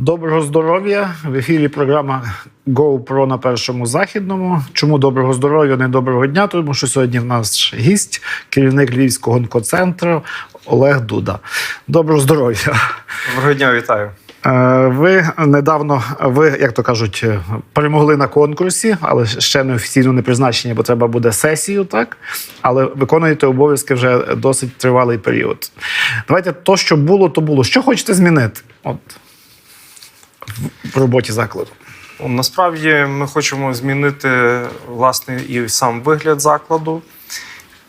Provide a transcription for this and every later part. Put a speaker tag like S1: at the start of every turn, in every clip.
S1: Доброго здоров'я! В ефірі програма GoPro на першому західному. Чому доброго здоров'я, не доброго дня? Тому що сьогодні в нас гість, керівник Львівського онкоцентру Олег Дуда. Доброго здоров'я!
S2: Доброго дня, вітаю.
S1: Е, Ви недавно, ви як то кажуть, перемогли на конкурсі, але ще не офіційно не призначені, бо треба буде сесію, так? Але виконуєте обов'язки вже досить тривалий період. Давайте то, що було, то було. Що хочете змінити? От в- роботі закладу.
S2: Насправді ми хочемо змінити власне і сам вигляд закладу,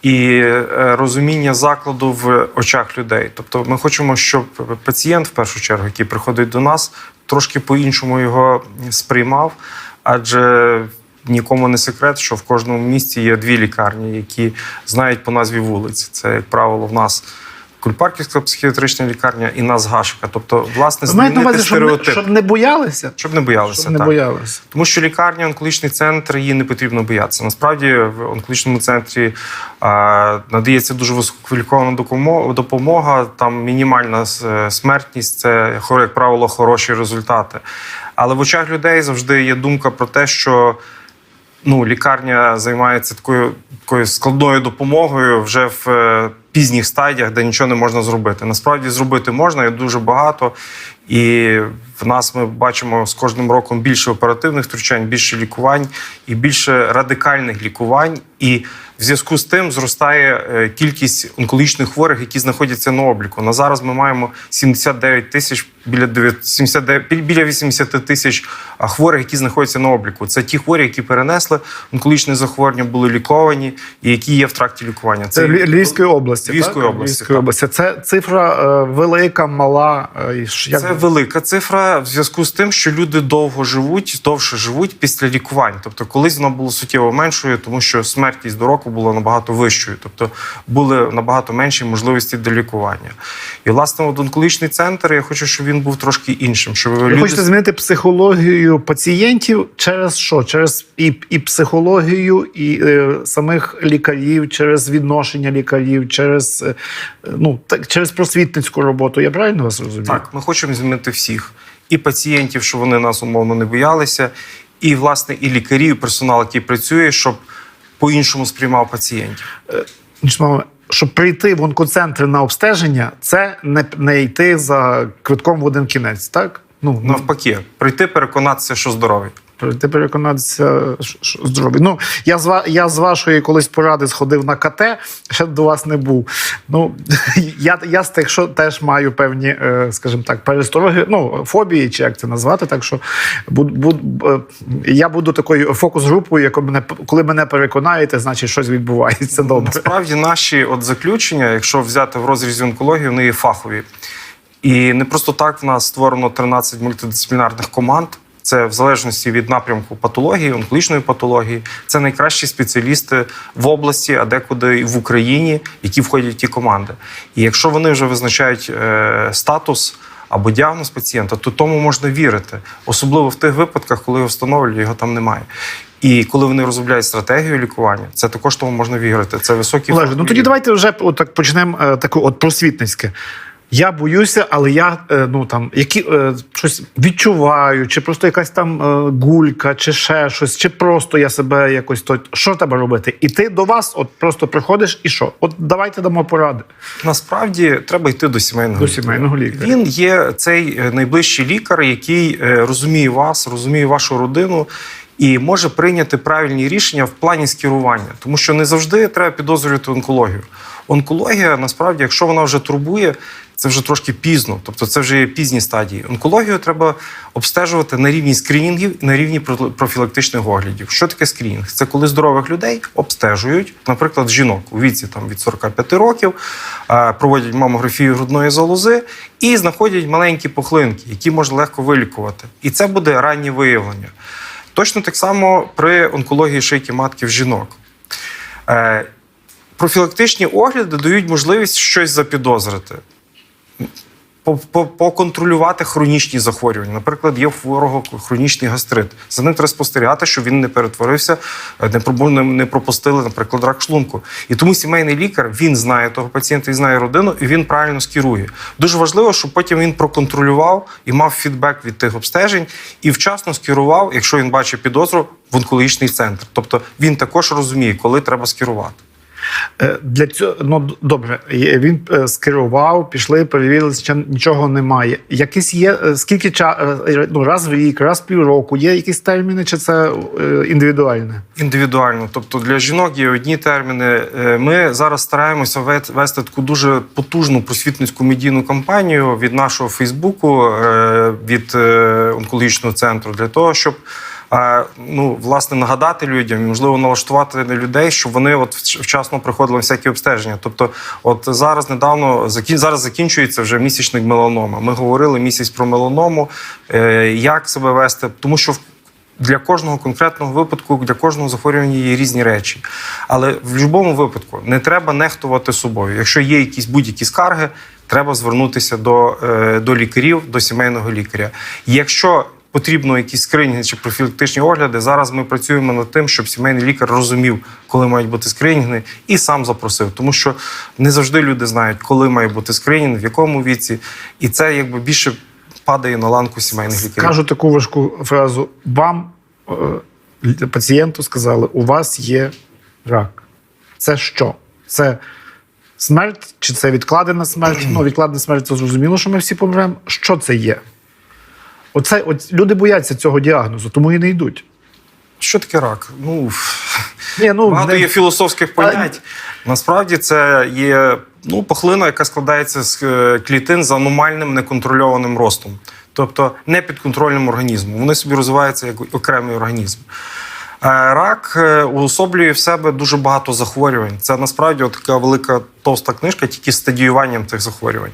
S2: і е, розуміння закладу в очах людей. Тобто, ми хочемо, щоб пацієнт, в першу чергу, який приходить до нас, трошки по-іншому його сприймав, адже. Нікому не секрет, що в кожному місті є дві лікарні, які знають по назві вулиць. Це, як правило, в нас Кульпарківська психіатрична лікарня і нас Гашика. Тобто, власне, змінити
S1: увазі, щоб не, щоб не боялися?
S2: щоб не боялися.
S1: Щоб не
S2: так.
S1: боялися.
S2: Тому що лікарня, онкологічний центр, її не потрібно боятися. Насправді в онкологічному центрі а, надається дуже висококваліфікована допомо- допомога. Там мінімальна смертність, це як правило, хороші результати. Але в очах людей завжди є думка про те, що ну, лікарня займається такою, такою складною допомогою вже в е, пізніх стадіях, де нічого не можна зробити. Насправді зробити можна і дуже багато. І в нас ми бачимо з кожним роком більше оперативних втручань, більше лікувань і більше радикальних лікувань. І в зв'язку з тим зростає е, кількість онкологічних хворих, які знаходяться на обліку. На зараз ми маємо 79 тисяч біля 9, 79, біля 80 тисяч хворих, які знаходяться на обліку. Це ті хворі, які перенесли онкологічне захворювання, були ліковані і які є в тракті лікування.
S1: Це Львів- Львівської області.
S2: Львівської
S1: так?
S2: області,
S1: Львівської області. Це цифра е, велика, мала. е, і як-
S2: Це велика цифра в зв'язку з тим, що люди довго живуть, довше живуть після лікувань. Тобто, колись вона була суттєво меншою, тому що смертність до року була набагато вищою, тобто були набагато менші можливості до лікування. І власне от онкологічний центр. Я хочу, щоб він був трошки іншим. Щоб
S1: Ви
S2: люди
S1: хочете змінити психологію пацієнтів через що? Через і, і психологію, і е, самих лікарів, через відношення лікарів, через, е, ну, так, через просвітницьку роботу. Я правильно вас розумію?
S2: Так, ми хочемо змінити всіх і пацієнтів, щоб вони нас умовно не боялися, і власне і лікарів, і персонал, який працює, щоб по-іншому сприймав пацієнтів.
S1: Іншими словами, Щоб прийти в онкоцентри на обстеження, це не, не йти за квитком в один кінець, так? Ну,
S2: Навпаки, прийти переконатися, що здоровий.
S1: Ти переконатися, що- здоровий. Ну, я з, я з вашої колись поради сходив на КТ, ще до вас не був. Ну, я, я з тих, що теж маю певні, е, скажімо так, перестороги, ну, фобії, чи як це назвати. Так що буд, буд, е, я буду такою фокус-групою, яка мене, коли мене переконаєте, значить щось відбувається добре.
S2: Насправді наші от заключення, якщо взяти в розрізі онкології, вони є фахові. І не просто так в нас створено 13 мультидисциплінарних команд. Це в залежності від напрямку патології, онкологічної патології. Це найкращі спеціалісти в області, а декуди і в Україні, які входять в ті команди. І якщо вони вже визначають е, статус або діагноз пацієнта, то тому можна вірити, особливо в тих випадках, коли його встановлюють, його там немає. І коли вони розробляють стратегію лікування, це також тому можна вірити. Це високі
S1: Олеже, ну тоді давайте вже от так почнемо е, таку от просвітницьке. Я боюся, але я е, ну там які е, щось відчуваю, чи просто якась там е, гулька, чи ще щось, чи просто я себе якось то. Що треба робити? І ти до вас, от просто приходиш, і що? От давайте дамо поради
S2: Насправді треба йти до сімейного
S1: до
S2: лікаря.
S1: сімейного лікаря.
S2: Він є цей найближчий лікар, який розуміє вас, розуміє вашу родину і може прийняти правильні рішення в плані скерування, тому що не завжди треба підозрювати онкологію. Онкологія, насправді, якщо вона вже турбує, це вже трошки пізно, тобто це вже є пізні стадії. Онкологію треба обстежувати на рівні скрінінгів на рівні профі- профілактичних оглядів. Що таке скрінінг? Це коли здорових людей обстежують, наприклад, жінок у віці там від 45 років, е, проводять мамографію грудної залози і знаходять маленькі пухлинки, які можна легко вилікувати. І це буде раннє виявлення. Точно так само при онкології шийки матки в жінок. Профілактичні огляди дають можливість щось запідозрити. по- по- поконтролювати хронічні захворювання. Наприклад, є хворого хронічний гастрит. За ним треба спостерігати, щоб він не перетворився, е, не пропустили, наприклад, рак шлунку. І тому сімейний лікар він знає того пацієнта, він знає родину, і він правильно скерує. Дуже важливо, щоб потім він проконтролював і мав фідбек від тих обстежень і вчасно скерував, якщо він бачить підозру, в онкологічний центр. Тобто він також розуміє, коли треба скерувати.
S1: Е, Для цього ну добре. Він е, скерував, пішли, перевірили, що нічого немає. Якісь є е, скільки ча е, ну, раз в рік, раз в півроку, є якісь терміни, чи це індивідуальне?
S2: Індивідуально, тобто для жінок є одні терміни. Ми зараз стараємося ве- вести таку дуже потужну просвітницьку медійну кампанію від нашого Фейсбуку, від онкологічного центру, для того, щоб ну, власне нагадати людям, можливо, налаштувати на людей, щоб вони от вчасно приходили всякі обстеження. Тобто, от зараз недавно зараз закінчується вже місячник меланома. Ми говорили місяць про меланому, е, як себе вести, тому що в для кожного конкретного випадку, для кожного захворювання є різні речі. Але в будь-якому випадку не треба нехтувати собою. Якщо є якісь будь-які скарги, треба звернутися до, е, до лікарів, до сімейного лікаря. Якщо потрібно якісь скринінги чи профілактичні огляди, зараз ми працюємо над тим, щоб сімейний лікар розумів, коли мають бути скринінги, і сам запросив. Тому що не завжди люди знають, коли має бути скринінг, в якому віці, і це якби більше падає на ланку сімейних лікарів.
S1: Кажу таку важку фразу: вам, е, пацієнту, сказали, у вас є рак. Це що? Це смерть чи це відкладена смерть? ну, відкладена смерть це зрозуміло, що ми всі помремо. Що це є? Оце, от, люди бояться цього діагнозу, тому і не йдуть.
S2: Що таке рак? Ну
S1: Ні, ну,
S2: багато
S1: не-
S2: є філософських понять. Насправді це є ну, пухлина, яка складається з е, клітин з аномальним неконтрольованим ростом, тобто непідконтрольним організмом. Вони собі розвиваються як окремий організм. Е, Рак е, уособлює в себе дуже багато захворювань. Це насправді така велика товста книжка, тільки з стадіюванням цих захворювань.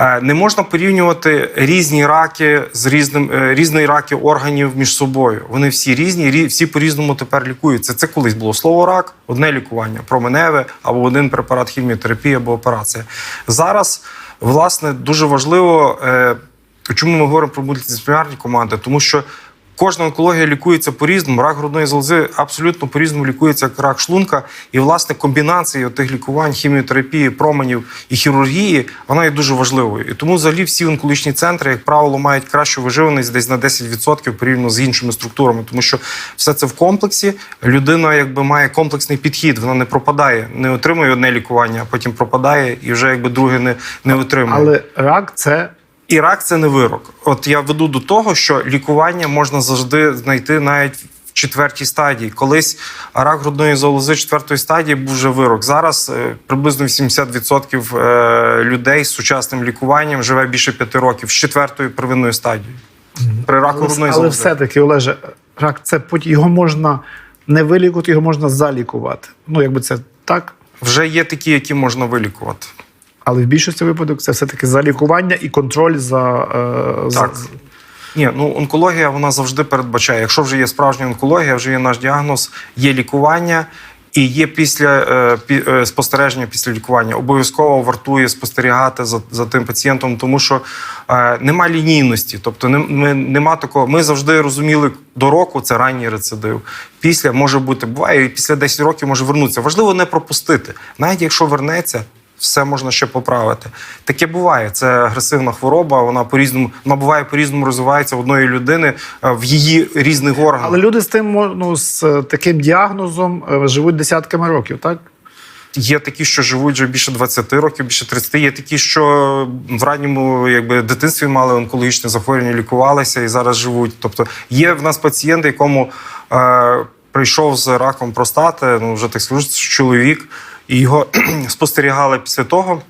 S2: Е, Не можна порівнювати різні раки з різним е, різні раки органів між собою. Вони всі різні, рі- всі по-різному тепер лікуються. Це колись було слово рак, одне лікування, променеве або один препарат хіміотерапії або операція. Зараз, власне, дуже важливо, е, чому ми говоримо про мультидисциплінарні команди, тому що. Кожна онкологія лікується по-різному. Рак грудної залози абсолютно по-різному лікується як рак шлунка. І, власне, комбінація тих лікувань, хіміотерапії, променів і хірургії вона є дуже важливою. І тому взагалі всі онкологічні центри, як правило, мають кращу виживаність десь на 10% порівняно з іншими структурами, тому що все це в комплексі. Людина якби має комплексний підхід, вона не пропадає, не отримує одне лікування, а потім пропадає і вже якби друге не, не отримує.
S1: Але рак це
S2: І рак це не вирок. От я веду до того, що лікування можна завжди знайти навіть в четвертій стадії. Колись рак грудної залози четвертої стадії був вже вирок. Зараз е, приблизно 80% е, людей з сучасним лікуванням живе більше п'яти років з четвертою первинною стадією. При раку
S1: але,
S2: грудної
S1: але
S2: залози.
S1: все-таки, Олеже, рак це потім його можна не вилікувати, його можна залікувати. Ну, якби це так.
S2: Вже є такі, які можна вилікувати.
S1: Але в більшості випадок це все-таки залікування і контроль за, е, за-
S2: Ні, ну онкологія вона завжди передбачає. Якщо вже є справжня онкологія, вже є наш діагноз, є лікування. І є після е, е, спостереження після лікування. Обов'язково вартує спостерігати за, за тим пацієнтом, тому що е, нема лінійності. Тобто, не, ми, нема такого. Ми завжди розуміли до року це ранній рецидив. Після може бути, буває, і після 10 років може вернутися. Важливо не пропустити. Навіть якщо вернеться, все можна ще поправити. Таке буває. Це агресивна хвороба. Вона по різному вона буває по різному розвивається в одної людини е, в її різних органах.
S1: Але люди з тим ну, з е, таким діагнозом е, живуть десятками років, так?
S2: Є такі, що живуть вже більше 20 років, більше 30. Є такі, що в ранньому якби дитинстві мали онкологічне захворювання, лікувалися і зараз живуть. Тобто є в нас пацієнт, якому е, прийшов з раком простати, ну вже так скажу, чоловік, і його спостерігали після того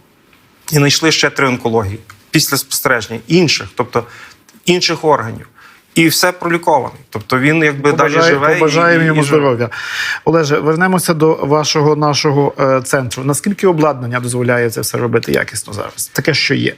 S2: і знайшли ще три онкології після спостереження інших, тобто інших органів. І все пролікований. Тобто він якби далі живе.
S1: Побажаємо йому
S2: і
S1: здоров'я. Олеже, вернемося до вашого нашого е, центру. Наскільки обладнання дозволяє це все робити якісно зараз? Таке, що є.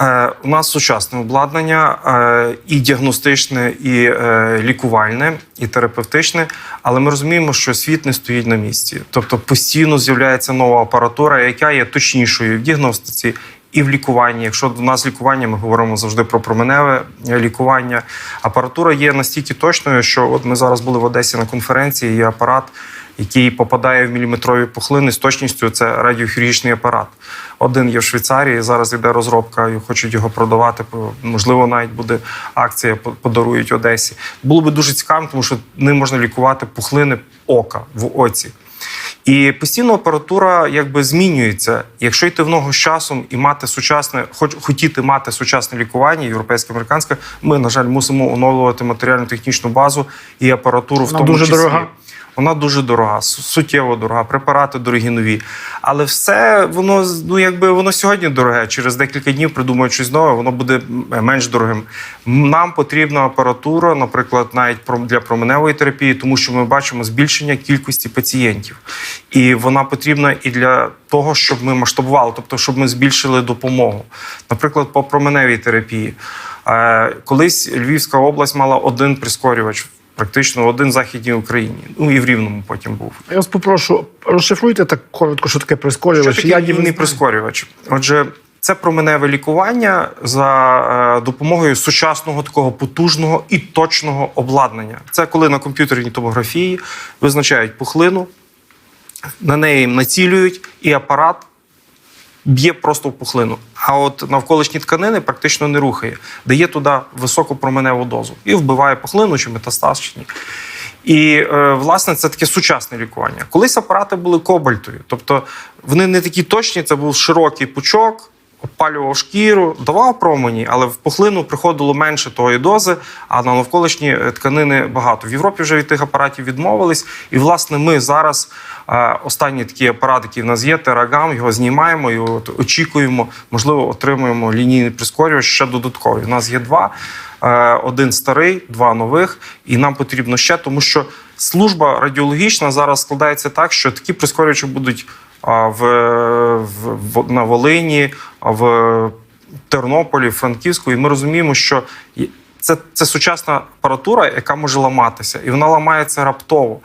S2: Е, у нас сучасне обладнання е, і діагностичне, і е, лікувальне, і терапевтичне. Але ми розуміємо, що світ не стоїть на місці. Тобто постійно з'являється нова апаратура, яка є точнішою в діагностиці і в лікуванні. Якщо до нас лікування, ми говоримо завжди про променеве лікування. Апаратура є настільки точною, що от ми зараз були в Одесі на конференції. Є апарат, який попадає в міліметрові пухлини з точністю. Це радіохірургічний апарат. Один є в Швейцарії. Зараз йде розробка, і хочуть його продавати. Можливо, навіть буде акція, подарують Одесі. Було би дуже цікаво, тому що ним можна лікувати пухлини ока в оці. І постійно апаратура якби змінюється. Якщо йти в ногу з часом і мати сучасне, хоч хотіти мати сучасне лікування, європейське американське, ми на жаль мусимо оновлювати матеріально-технічну базу і апаратуру в
S1: Вона
S2: тому
S1: дуже
S2: числі.
S1: дорога?
S2: Вона дуже дорога, суттєво дорога, препарати дорогі нові. Але все воно ну якби воно сьогодні дороге. Через декілька днів придумають щось нове, воно буде менш дорогим. Нам потрібна апаратура, наприклад, навіть для променевої терапії, тому що ми бачимо збільшення кількості пацієнтів, і вона потрібна і для того, щоб ми масштабували, тобто щоб ми збільшили допомогу. Наприклад, по променевій терапії. Е, Колись Львівська область мала один прискорювач. Практично один в західній Україні. Ну і в Рівному потім був.
S1: Я вас попрошу, розшифруйте так коротко, що таке прискорювач.
S2: Що таке
S1: знаю.
S2: прискорювач? Отже, це променеве лікування за е, допомогою сучасного такого потужного і точного обладнання. Це коли на комп'ютерній томографії визначають пухлину, на неї націлюють, і апарат б'є просто в пухлину. А от навколишні тканини практично не рухає, дає туди високу променеву дозу і вбиває пухлину чи метастаз, чи ні. І е, власне це таке сучасне лікування. Колись апарати були кобальтові, тобто вони не такі точні, це був широкий пучок. Опалював шкіру, давав промені, але в пухлину приходило менше тої дози, а на навколишні е, тканини багато. В Європі вже від тих апаратів відмовились. І, власне, ми зараз е, останній такий апарат, який в нас є, терагам, його знімаємо і от очікуємо, можливо, отримуємо лінійний прискорювач ще додатковий. У нас є два: Е, один старий, два нових, і нам потрібно ще, тому що служба радіологічна зараз складається так, що такі прискорювачі будуть в, в, на Волині, в Тернополі, Франківську, і ми розуміємо, що це, це сучасна апаратура, яка може ламатися, і вона ламається раптово.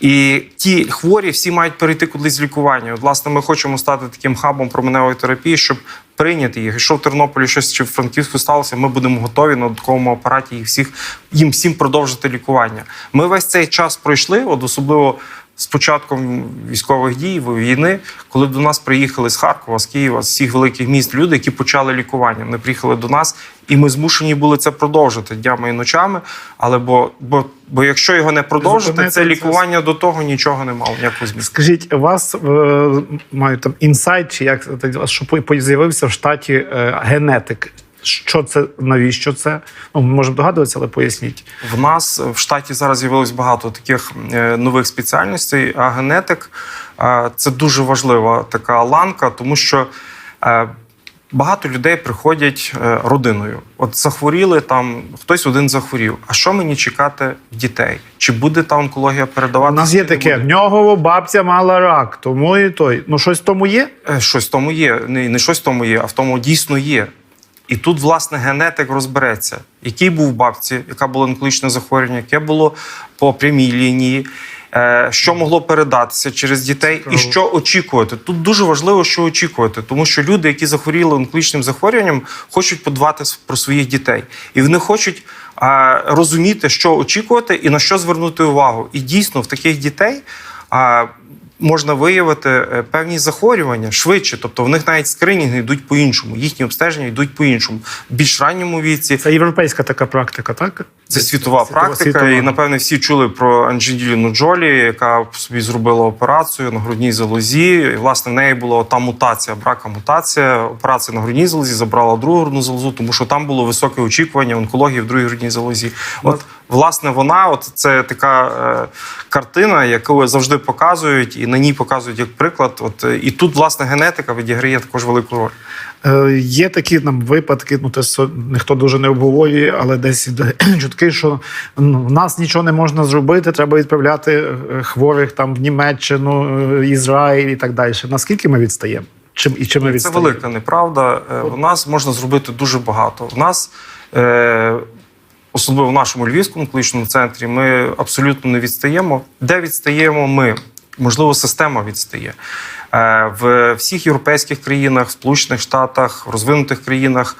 S2: І ті хворі всі мають перейти кудись лікування. От, власне, ми хочемо стати таким хабом променевої терапії, щоб прийняти їх. Якщо в Тернополі щось чи в Франківську сталося, ми будемо готові на додатковому апараті їх всіх їм всім продовжити лікування. Ми весь цей час пройшли, от особливо з початком військових дій, війни, коли до нас приїхали з Харкова, з Києва, з всіх великих міст люди, які почали лікування. Вони приїхали до нас, і ми змушені були це продовжити днями і ночами. Але бо, бо, бо якщо його не продовжити,
S1: Зупинити
S2: це
S1: це
S2: лікування до того нічого не мало ніякого змісту.
S1: Скажіть, у вас е, мають там інсайт, чи як це, що з'явився в штаті е, генетик. Що це, навіщо це? Ну, ми можемо догадуватися, але поясніть.
S2: В нас в штаті зараз з'явилось багато таких е, нових спеціальностей. А генетик е, це дуже важлива така ланка, тому що е, багато людей приходять родиною. От захворіли там, хтось один захворів. А що мені чекати в дітей? Чи буде та онкологія
S1: У нас є таке: в нього бабця мала рак, тому і той. Ну, щось в тому є.
S2: Щось в тому є. Не, не щось в тому є, а в тому дійсно є. І тут, власне, генетик розбереться, який був в бабці, яка була онкологічне захворювання, яке було по прямій лінії, е, що могло передатися через дітей, і що очікувати. Тут дуже важливо, що очікувати, тому що люди, які захворіли онкологічним захворюванням, хочуть подбати про своїх дітей, і вони хочуть е, розуміти, що очікувати і на що звернути увагу. І дійсно в таких дітей. Можна виявити е, певні захворювання швидше, тобто в них навіть скринінги йдуть по-іншому, їхні обстеження йдуть по-іншому. В більш ранньому віці
S1: Це європейська така практика, так?
S2: це світова, практика,
S1: світова.
S2: і напевне всі чули про Анджеліну Джолі, яка собі зробила операцію на грудній залозі. І, власне, в неї була та мутація, брака мутація. Операція на грудній залозі забрала другу грудну залозу, тому що там було високе очікування онкології в другій грудній залозі. От, власне, вона, от це така е, картина, яку завжди показують, і на ній показують як приклад. От е, і тут, власне, генетика відіграє також велику роль.
S1: Е, є такі там випадки, ну те ніхто дуже не обговорює, але десь чутки, що ну, в нас нічого не можна зробити, треба відправляти е, хворих там в Німеччину, Ізраїль і так далі. Наскільки ми відстаємо? Чим і чим ми
S2: Це велика неправда. У нас можна зробити дуже багато. У нас, е, особливо в нашому львівському клінічному центрі, ми абсолютно не відстаємо. Де відстаємо ми? можливо, система відстає. Е, В всіх європейських країнах, Сполучених Штатах, розвинутих країнах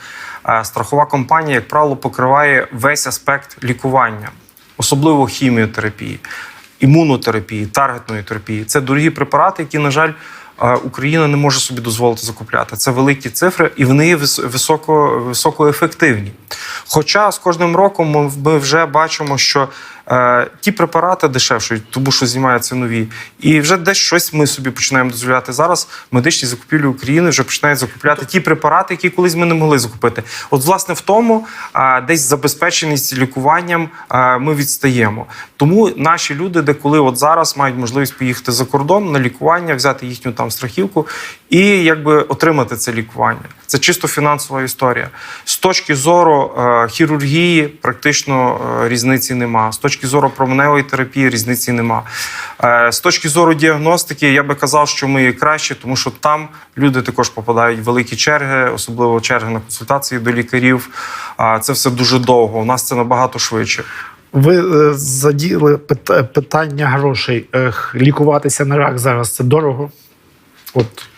S2: е, страхова компанія, як правило, покриває весь аспект лікування, особливо хіміотерапії, імунотерапії, таргетної терапії. Це дорогі препарати, які, на жаль, Україна не може собі дозволити закупляти. Це великі цифри, і вони високо, високоефективні. Хоча з кожним роком ми- вже бачимо, що ті препарати дешевшують, тому що знімаються нові, і вже десь щось ми собі починаємо дозволяти. Зараз медичні закупівлі України вже починають закупляти ті препарати, які колись ми не могли закупити. От, власне, в тому е, десь забезпеченість лікуванням е, ми відстаємо. Тому наші люди, деколи от зараз мають можливість поїхати за кордон на лікування, взяти їхню там страхівку і якби отримати це лікування. Це чисто фінансова історія. З точки зору е, хірургії практично е, різниці нема. З точки зору променевої терапії різниці нема. Е, з точки зору діагностики, я би казав, що ми краще, тому що там люди також попадають в великі черги, особливо черги на консультації до лікарів. Це все дуже довго. У нас це набагато швидше.
S1: Ви заділи питання грошей. Лікуватися на рак зараз це дорого. От.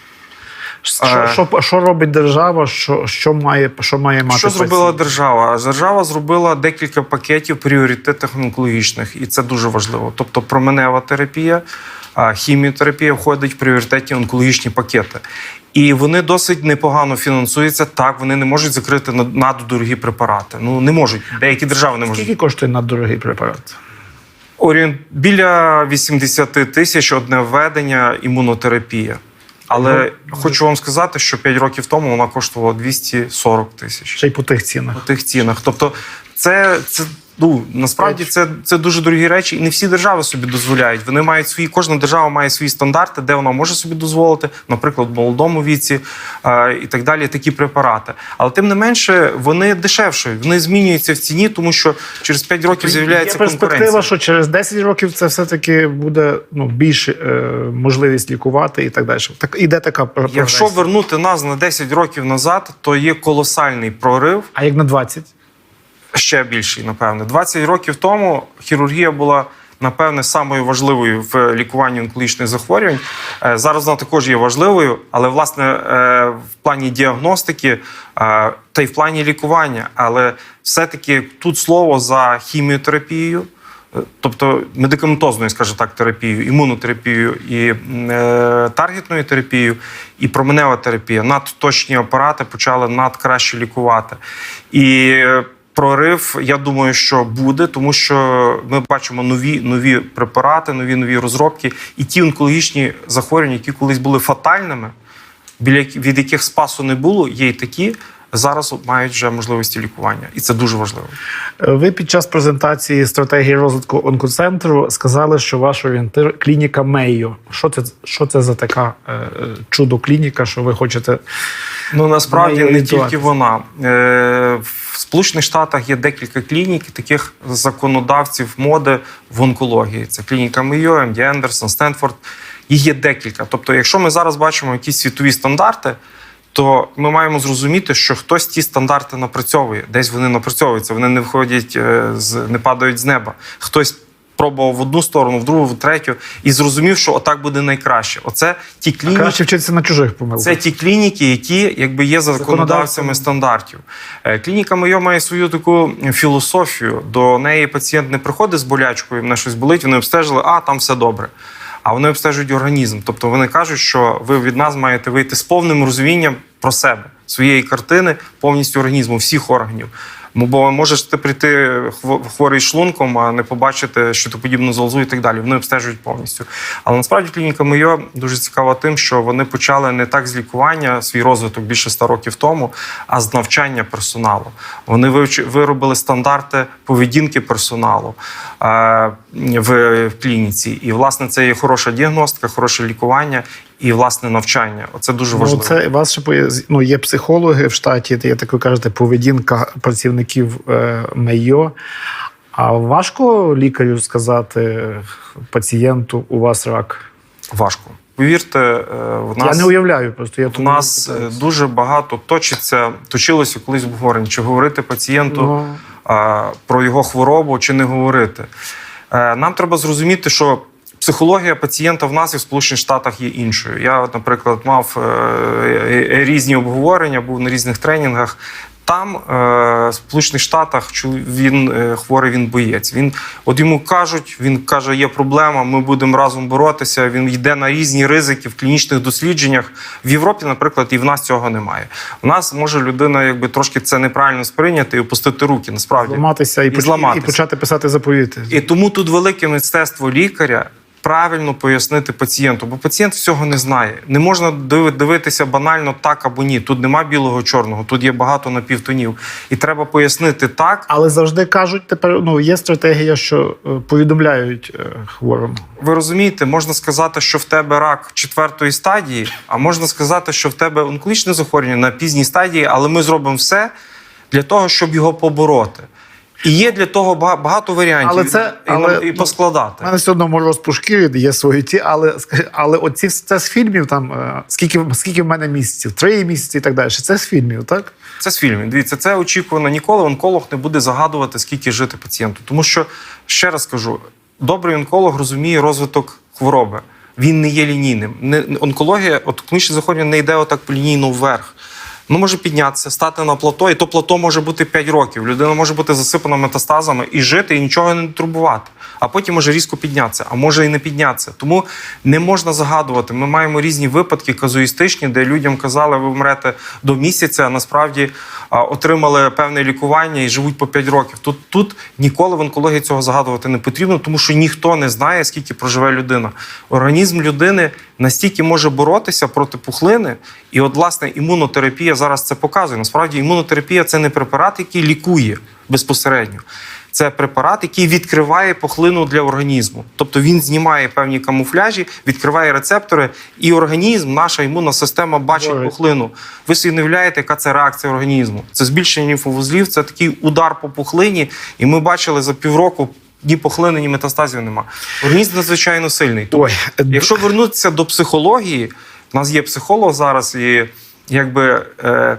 S1: Що,
S2: Е.
S1: що, що робить держава? Що, що, має, що має мати
S2: Що зробила
S1: пацієнт?
S2: держава? Держава зробила декілька пакетів пріоритетних онкологічних, і це дуже важливо. Тобто, променева терапія, хіміотерапія входить в пріоритетні онкологічні пакети. І вони досить непогано фінансуються. Так, вони не можуть закрити наддорогі препарати. Ну не можуть. Деякі держави не можуть.
S1: Скільки коштує наддорогий препарат?
S2: Орієнт біля 80 тисяч одне введення імунотерапія. Але хочу вам сказати, що 5 років тому вона коштувала 240 тисяч
S1: Ще й по тих цінах.
S2: по тих цінах. Тобто, це, це ну насправді це, це дуже дорогі речі, і не всі держави собі дозволяють. Вони мають свої, кожна держава має свої стандарти, де вона може собі дозволити, наприклад, в молодому віці е, і так далі, такі препарати. Але тим не менше, вони дешевші, вони змінюються в ціні, тому що через 5 років з'являється
S1: перспектива, що через 10 років це все-таки буде ну, більше е, можливість лікувати і так далі. Так, іде така про-
S2: Якщо вернути нас на 10 років назад, то є колосальний прорив.
S1: А як на 20?
S2: Ще більший, напевне. 20 років тому хірургія була. Напевне, самою важливою в лікуванні онкологічних захворювань. Е, Зараз вона також є важливою, але власне е, в плані діагностики е, та й в плані лікування. Але все-таки тут слово за хіміотерапією, тобто медикаментозною, скажімо так, терапією, імунотерапією і таргетною терапією, і променева терапія. Надточні апарати почали надкраще лікувати. І Прорив, я думаю, що буде, тому що ми бачимо нові нові препарати, нові нові розробки, і ті онкологічні захворювання, які колись були фатальними, біля від яких спасу не було, є й такі. Зараз мають вже можливості лікування, і це дуже важливо.
S1: Ви під час презентації стратегії розвитку онкоцентру сказали, що ваш орієнтир клініка Мейо. Що це, що це за така е, е, чудо клініка, що ви хочете?
S2: Ну насправді не тільки вона. Е, В Сполучених Штатах є декілька клінік, таких законодавців моди в онкології. Це клініка Мейо, МД Ендерсон, Стенфорд. Їх є декілька. Тобто, якщо ми зараз бачимо якісь світові стандарти, то ми маємо зрозуміти, що хтось ті стандарти напрацьовує. Десь вони напрацьовуються, вони не виходять е, з не падають з неба. Хтось пробував в одну сторону, в другу, в третю, і зрозумів, що отак буде найкраще. Оце ті клініки.
S1: Краще вчитися на чужих помилках.
S2: Це ті клініки, які якби є законодавцями стандартів. Е, Клініка Майо має свою таку філософію. До неї пацієнт не приходить з болячкою, мене щось болить. Вони обстежили, а там все добре. А вони обстежують організм. Тобто вони кажуть, що ви від нас маєте вийти з повним розумінням про себе, своєї картини, повністю організму, всіх органів. Бо можеш ти прийти хворий шлунком, а не побачити щитоподібну залозу і так далі. Вони обстежують повністю. Але насправді клініка Мейо дуже цікава тим, що вони почали не так з лікування свій розвиток більше 100 років тому, а з навчання персоналу. Вони виробили стандарти поведінки персоналу е, в клініці. І, власне, це є хороша діагностика, хороше лікування і власне навчання. Оце дуже
S1: Ну,
S2: важливо.
S1: це вас ще ну, є психологи в штаті, є так ви кажете, поведінка працівників е, МЕЙО. А важко лікарю сказати пацієнту, у вас рак?
S2: Важко. Повірте, е, в нас
S1: Я не уявляю просто. Я
S2: У нас е, дуже багато точиться, точилося колись обговорення, чи говорити пацієнту
S1: Ну.
S2: а, про його хворобу, чи не говорити. Е, Нам треба зрозуміти, що Психологія пацієнта в нас і в Сполучених Штатах є іншою. Я, наприклад, мав е, е, різні обговорення, був на різних тренінгах. Там, е, в Сполучених Штатах, він хворий, він боєць. Він от йому кажуть, він каже, є проблема, ми будемо разом боротися. Він йде на різні ризики в клінічних дослідженнях. В Європі, наприклад, і в нас цього немає. У нас може людина, якби трошки це неправильно сприйняти і опустити руки. Насправді
S1: Зламатися і,
S2: І зламатися.
S1: і почати писати заповіти.
S2: і тому тут велике мистецтво лікаря. Правильно пояснити пацієнту, бо пацієнт всього не знає. Не можна дивитися банально так або ні. Тут нема білого чорного, тут є багато напівтонів. І треба пояснити так.
S1: Але завжди кажуть, тепер ну є стратегія, що е, повідомляють е, хворому.
S2: Ви розумієте, можна сказати, що в тебе рак четвертої стадії, а можна сказати, що в тебе онкологічне захворювання на пізній стадії, але ми зробимо все для того, щоб його побороти. І є для того багато варіантів
S1: Але це-
S2: і,
S1: але,
S2: і поскладати.
S1: У мене все одно мороз по шкірі, є свої ті, але але оці це з фільмів там е, скільки скільки в мене місяців? Три місяці і так далі. Це з фільмів, так?
S2: Це з фільмів. Дивіться, це очікувано. Ніколи онколог не буде загадувати, скільки жити пацієнту. Тому що, ще раз кажу, добрий онколог розуміє розвиток хвороби. Він не є лінійним. Не, онкологія, от клінічне захворювання не йде отак лінійно вверх. Ну, може піднятися, стати на плато, і то плато може бути 5 років. Людина може бути засипана метастазами і жити, і нічого не турбувати. А потім може різко піднятися, а може і не піднятися. Тому не можна загадувати. Ми маємо різні випадки казуїстичні, де людям казали, ви вмрете до місяця, а насправді отримали певне лікування і живуть по 5 років. Тут, тут ніколи в онкології цього загадувати не потрібно, тому що ніхто не знає, скільки проживе людина. Організм людини настільки може боротися проти пухлини, і от власне імунотерапія зараз це показує. Насправді імунотерапія це не препарат, який лікує безпосередньо. Це препарат, який відкриває пухлину для організму. Тобто він знімає певні камуфляжі, відкриває рецептори, і організм, наша імунна система бачить
S1: Боже.
S2: пухлину. Ви собі не уявляєте, яка це реакція організму. Це збільшення лімфовузлів, це такий удар по пухлині. І ми бачили за півроку ні пухлини, ні метастазів нема. Організм надзвичайно сильний.
S1: Ой, е,
S2: Якщо вернутися до психології, у нас є психолог зараз, і якби. Е,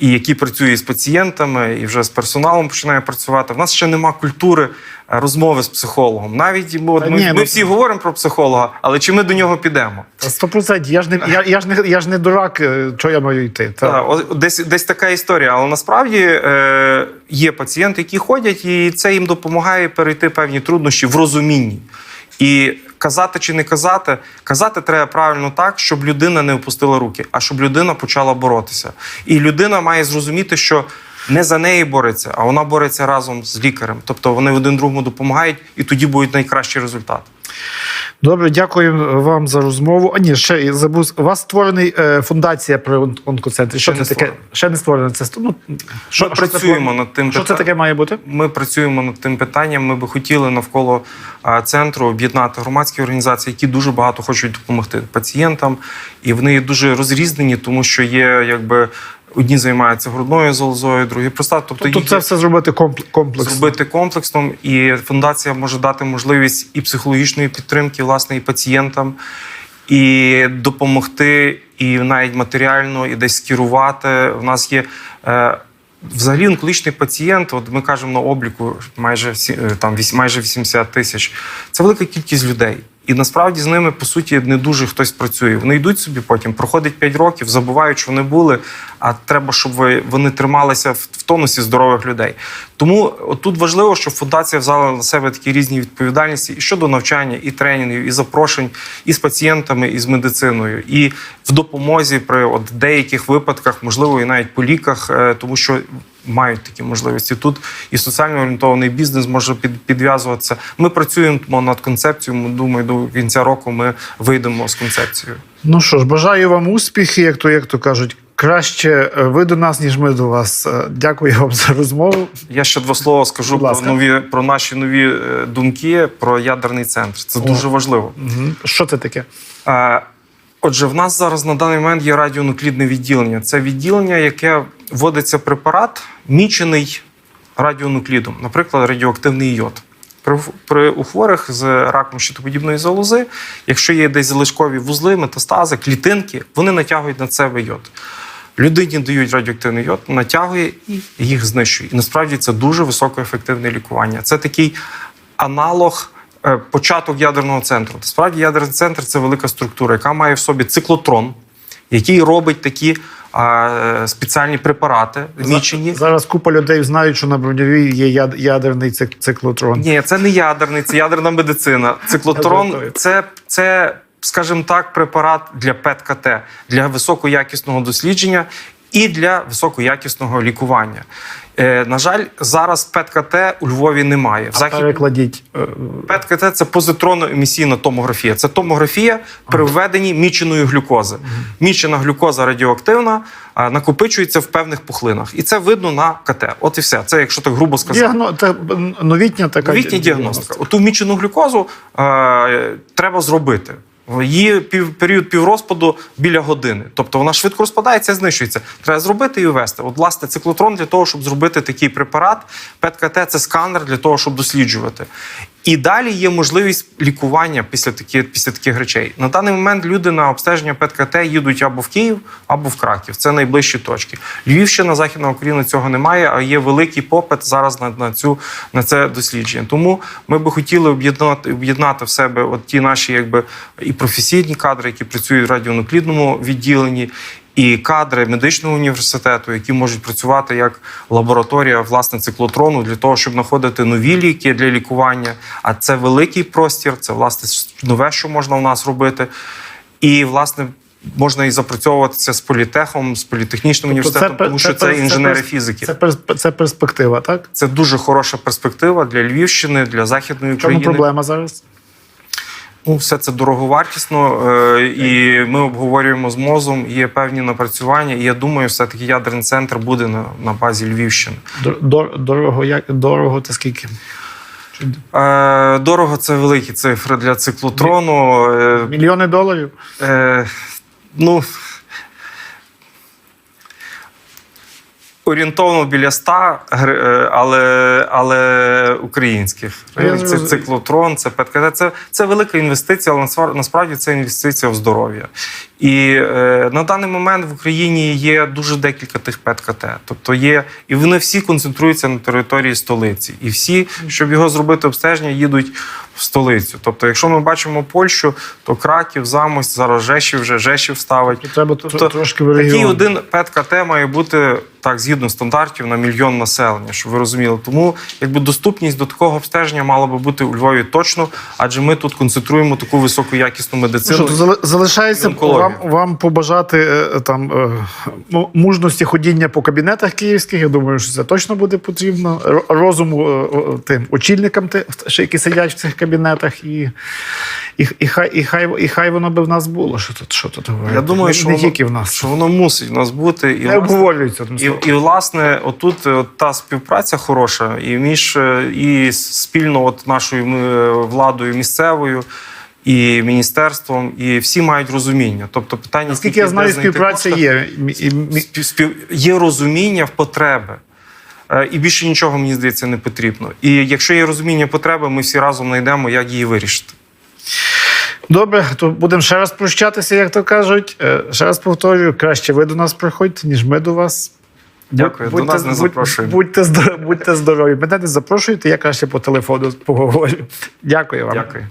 S2: і який працює з пацієнтами, і вже з персоналом починає працювати. В нас ще нема культури е, розмови з психологом. Навіть ми, ми,
S1: ні,
S2: ми
S1: ну-
S2: всі говоримо про психолога, але чи ми до нього підемо?
S1: Сто процентів. Я ж не я, я ж не я ж не дурак. е, Чого я маю йти? Та.
S2: Так, десь, десь така історія. Але насправді е, є пацієнти, які ходять, і це їм допомагає перейти певні труднощі в розумінні. І казати чи не казати, казати треба правильно так, щоб людина не опустила руки, а щоб людина почала боротися. І людина має зрозуміти, що не за неї бореться, а вона бореться разом з лікарем. Тобто вони один другому допомагають, і тоді будуть найкращі результати.
S1: Добре, дякую вам за розмову. А ні, ще я забув. У вас створений е, фундація при он- онкоцентрі. Що
S2: Ще
S1: це таке? Ще не створено. Це ну, що,
S2: Ми
S1: що це
S2: працюємо
S1: про-
S2: над тим
S1: Що це таке має бути?
S2: Ми працюємо над тим питанням. Ми би хотіли навколо центру об'єднати громадські організації, які дуже багато хочуть допомогти пацієнтам, і вони дуже розрізнені, тому що є якби. Одні займаються грудною залозою, другі простатою. Тобто,
S1: Тобто це все зробити комплексно.
S2: зробити комплексно, і фундація може дати можливість і психологічної підтримки, власне, і пацієнтам, і допомогти, і навіть матеріально, і десь скерувати. У нас є. Е, Взагалі, онкологічний пацієнт, от ми кажемо на обліку майже е, там майже 80 тисяч. Це велика кількість людей. І насправді з ними по суті не дуже хтось працює. Вони йдуть собі потім, проходить 5 років, забувають, що вони були. А треба, щоб ви- вони трималися в тонусі здорових людей. Тому тут важливо, щоб фундація взяла на себе такі різні відповідальності і щодо навчання, і тренінгів, і запрошень, і з пацієнтами, і з медициною, і в допомозі при от деяких випадках, можливо, і навіть по ліках, е, тому що мають такі можливості. Тут і соціально орієнтований бізнес може під, підв'язуватися. Ми працюємо над концепцією. Думаю, до кінця року ми вийдемо з концепцією.
S1: Ну що ж, бажаю вам успіхи, як то, як то кажуть. Краще е, ви до нас, ніж ми до вас. Е, Дякую вам за розмову.
S2: Я ще два слова скажу про нові про наші нові е, думки про ядерний центр. Це дуже важливо.
S1: Що це таке?
S2: Отже, в нас зараз на даний момент є радіонуклідне відділення. Це відділення, яке вводиться препарат, мічений радіонуклідом, наприклад, радіоактивний йод. При, при у хворих з раком щитоподібної залози, якщо є десь залишкові вузли, метастази, клітинки, вони натягують на себе йод. Людині дають радіоактивний йод, натягує і їх знищує. І насправді це дуже високоефективне лікування. Це такий аналог е, початок ядерного центру. Справді ядерний центр це велика структура, яка має в собі циклотрон, який робить такі е, спеціальні препарати мічені.
S1: Зараз купа людей знають, що на броньовій є ядерний циклотрон.
S2: Ні, це не ядерний, це ядерна медицина. Циклотрон це, це, скажімо так, препарат для ПЕТ-КТ, для високоякісного дослідження і для високоякісного лікування. Е, на жаль, зараз ПЕТ-КТ у Львові немає. В західній
S1: Перекладіть. е,
S2: ПЕТ-КТ – це позитронно-емісійна томографія. Це томографія при введенні міченої глюкози. Мічена глюкоза радіоактивна накопичується в певних пухлинах, і це видно на КТ. От і все. Це, якщо так грубо сказати.
S1: Діагно... та- новітня така
S2: Новітня діагностика. Оту мічену глюкозу е, треба зробити. Її пів, період піврозпаду біля години. Тобто вона швидко розпадається знищується. Треба зробити і ввести. От, власне, циклотрон для того, щоб зробити такий препарат. ПЕТ-КТ – це сканер для того, щоб досліджувати. І далі є можливість лікування після, такі, після таких речей. На даний момент люди на обстеження ПЕТ-КТ їдуть або в Київ, або в Краків. Це найближчі точки. Львівщина, Західна Україна цього немає, а є великий попит зараз на, на, цю, на це дослідження. Тому ми би хотіли об'єднати, об'єднати в себе от ті наші якби, і професійні кадри, які працюють в радіонуклідному відділенні, і кадри медичного університету, які можуть працювати як лабораторія власне циклотрону для того, щоб знаходити нові ліки для лікування. А це великий простір, це власне нове, що можна у нас робити. І власне. Можна і запрацьовуватися з політехом, з політехнічним університетом, тому що це, інженери фізики.
S1: Це, це перспектива, так?
S2: Це дуже хороша перспектива для Львівщини, для західної
S1: В чому проблема зараз?
S2: Ну, все це дороговартісно, е, і ми обговорюємо з мозом. Є певні напрацювання. І я думаю, все таки ядерний центр буде на, на базі Львівщини.
S1: Дор- дор- Дорого, як дорого, це скільки?
S2: Е, дорого це великі цифри для циклотрону. Е,
S1: Мільйони доларів?
S2: ну, орієнтовно біля 100, е, але, але українських. Це циклотрон, це ПЕТКТ. Це, це велика інвестиція, але насправді це інвестиція в здоров'я. І е, на даний момент в Україні є дуже декілька тих ПЕТКТ. Тобто є, і вони всі концентруються на території столиці. І всі, щоб його зробити обстеження, їдуть в столицю. Тобто, якщо ми бачимо Польщу, то Краків, Замость, зараз Жешів вже Жешів ставить.
S1: Треба
S2: Тобто,
S1: трошки в
S2: Такий один ПЕТ-КТ має бути так згідно стандартів на мільйон населення, щоб ви розуміли. Тому якби доступність до такого обстеження мала би бути у Львові точно, адже ми тут концентруємо таку високоякісну
S1: Ну,
S2: медицину.
S1: що, залишається вам, вам побажати е, там е, мужності ходіння по кабінетах київських. Я думаю, що це точно буде потрібно. Розуму е, тим очільникам, ще які сидять в цих кабінетах, і, і, і, хай, і, хай, і хай воно би в нас було. Що тут, що тут говорити?
S2: Я думаю,
S1: не,
S2: що
S1: не
S2: воно,
S1: тільки в нас.
S2: що воно мусить в нас бути. І,
S1: Не обговорюється.
S2: І, і власне, отут е, от та співпраця хороша, і між е, і спільно от нашою е, владою місцевою. І міністерством, і всі мають розуміння. Тобто, питання
S1: Наскільки
S2: скільки
S1: я знаю, співпраця є.
S2: Спів, є розуміння в потреби. Е, І більше нічого, мені здається, не потрібно. І якщо є розуміння потреби, ми всі разом знайдемо, як її вирішити.
S1: Добре, то будемо ще раз прощатися, як то кажуть. Е, Ще раз повторюю, краще ви до нас приходьте, ніж ми до вас.
S2: Дякую, до нас не
S1: будь-
S2: запрошуємо.
S1: Будьте, здорові, будьте здорові. Мене не запрошуєте, я краще по телефону поговорю. Дякую вам.
S2: Дякую.